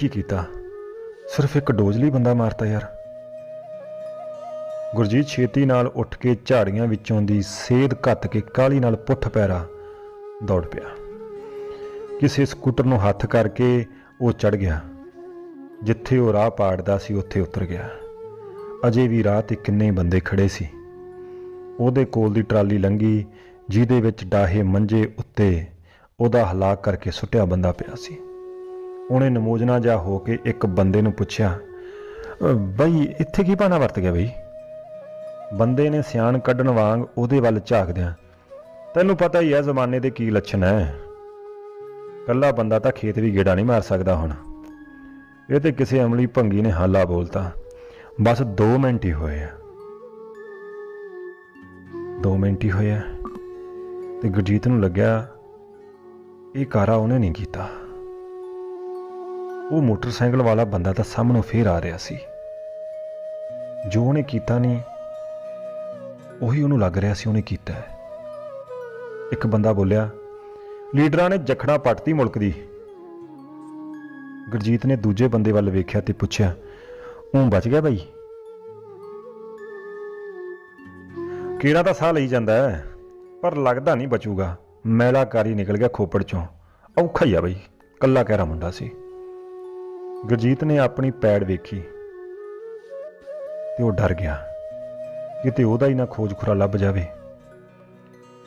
ਕੀ ਕੀਤਾ? ਸਿਰਫ ਇੱਕ ਡੋਜ਼ ਲਈ ਬੰਦਾ ਮਾਰਤਾ ਯਾਰ। ਗੁਰਜੀਤ ਛੇਤੀ ਨਾਲ ਉੱਠ ਕੇ ਝਾੜੀਆਂ ਵਿੱਚੋਂ ਦੀ ਸੇਧ ਘੱਤ ਕੇ ਕਾਲੀ ਨਾਲ ਪੁੱਠ ਪੈਰਾ ਦੌੜ ਪਿਆ। ਕਿਸੇ ਸਕੂਟਰ ਨੂੰ ਹੱਥ ਕਰਕੇ ਉਹ ਚੜ ਗਿਆ। ਜਿੱਥੇ ਉਹ ਰਾਹ ਪਾੜਦਾ ਸੀ, ਉੱਥੇ ਉਤਰ ਗਿਆ। ਅਜੇ ਵੀ ਰਾਹ ਤੇ ਕਿੰਨੇ ਬੰਦੇ ਖੜੇ ਸੀ। ਉਹਦੇ ਕੋਲ ਦੀ ਟਰਾਲੀ ਲੰਗੀ ਜਿਹਦੇ ਵਿੱਚ ਡਾਹੇ ਮੰਜੇ ਉੱਤੇ ਉਹਦਾ ਹਲਾਕ ਕਰਕੇ ਸੁੱਟਿਆ ਬੰਦਾ ਪਿਆ ਸੀ। ਉਹਨੇ ਨਮੋਜਨਾ ਜਾ ਹੋ ਕੇ ਇੱਕ ਬੰਦੇ ਨੂੰ ਪੁੱਛਿਆ ਬਈ ਇੱਥੇ ਕੀ ਪਾਣਾ ਵਰਤ ਗਿਆ ਬਈ? ਬੰਦੇ ਨੇ ਸਿਆਣ ਕੱਢਣ ਵਾਂਗ ਉਹਦੇ ਵੱਲ ਝਾਕਦਿਆਂ, ਤੈਨੂੰ ਪਤਾ ਹੀ ਹੈ ਜ਼ਮਾਨੇ ਦੇ ਕੀ ਲੱਛਣ ਹੈ ਕੱਲਾ ਬੰਦਾ ਤਾਂ ਖੇਤ ਵੀ ਗੇੜਾ ਨਹੀਂ ਮਾਰ ਸਕਦਾ ਹੁਣ। ਇਹ ਤੇ ਕਿਸੇ ਅਮਲੀ ਭੰਗੀ ਨੇ ਹਾਲਾ ਬੋਲਤਾ। ਬਸ 2 ਮਿੰਟ ਹੀ ਹੋਏ ਆ। 2 ਮਿੰਟ ਹੀ ਹੋਏ ਆ। ਤੇ ਗੁਰਜੀਤ ਨੂੰ ਲੱਗਿਆ ਇਹ ਕਾਰਾ ਉਹਨੇ ਨਹੀਂ ਕੀਤਾ। ਉਹ ਮੋਟਰਸਾਈਕਲ ਵਾਲਾ ਬੰਦਾ ਤਾਂ ਸਾਹਮਣੋਂ ਫੇਰ ਆ ਰਿਹਾ ਸੀ। ਜੋ ਉਹਨੇ ਕੀਤਾ ਨਹੀਂ ਉਹੀ ਉਹਨੂੰ ਲੱਗ ਰਿਹਾ ਸੀ, ਉਹਨੇ ਕੀਤਾ ਹੈ। ਇੱਕ ਬੰਦਾ ਬੋਲਿਆ, ਲੀਡਰਾਂ ਨੇ ਜਖੜਾ ਪੱਟਤੀ ਮੁਲਕ ਦੀ। ਗੁਰਜੀਤ ਨੇ ਦੂਜੇ ਬੰਦੇ ਵੱਲ ਵੇਖਿਆ ਤੇ ਪੁੱਛਿਆ ਉਹ ਬਚ ਗਿਆ ਬਾਈ? ਕੀੜਾ ਤਾਂ ਸਾਹ ਲਈ ਜਾਂਦਾ ਹੈ, ਪਰ ਲੱਗਦਾ ਨਹੀਂ ਬਚੂਗਾ। ਮੈਲਾਕਾਰੀ ਨਿਕਲ ਗਿਆ ਖੋਪੜ ਚੋਂ। ਔਖਾ ਹੀ ਆ ਬਈ ਕੱਲਾ ਕਹਿਰਾ ਮੁੰਡਾ ਸੀ। ਗੁਰਜੀਤ ਨੇ ਆਪਣੀ ਪੈੜ ਵੇਖੀ ਤੇ ਉਹ ਡਰ ਗਿਆ ਕਿਤੇ ਉਹਦਾ ਹੀ ਨਾ ਖੋਜ ਖੁਰਾ ਲੱਭ ਜਾਵੇ।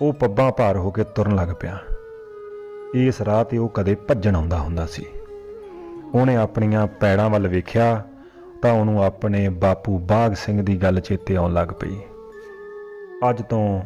ਉਹ ਪੱਬਾਂ ਭਾਰ ਹੋ ਕੇ ਤੁਰਨ ਲੱਗ ਪਿਆ। ਇਸ ਰਾਹ ਤੇ ਉਹ ਕਦੇ ਭੱਜਣ ਆਉਂਦਾ ਹੁੰਦਾ ਸੀ। ਉਹਨੇ ਆਪਣੀਆਂ ਪੈੜਾਂ ਵੱਲ ਵੇਖਿਆ ਤਾਂ ਉਹਨੂੰ ਆਪਣੇ ਬਾਪੂ ਬਾਗ ਸਿੰਘ ਦੀ ਗੱਲ ਚੇਤੇ ਆਉਣ ਲੱਗ ਪਈ। ਅੱਜ ਤੋਂ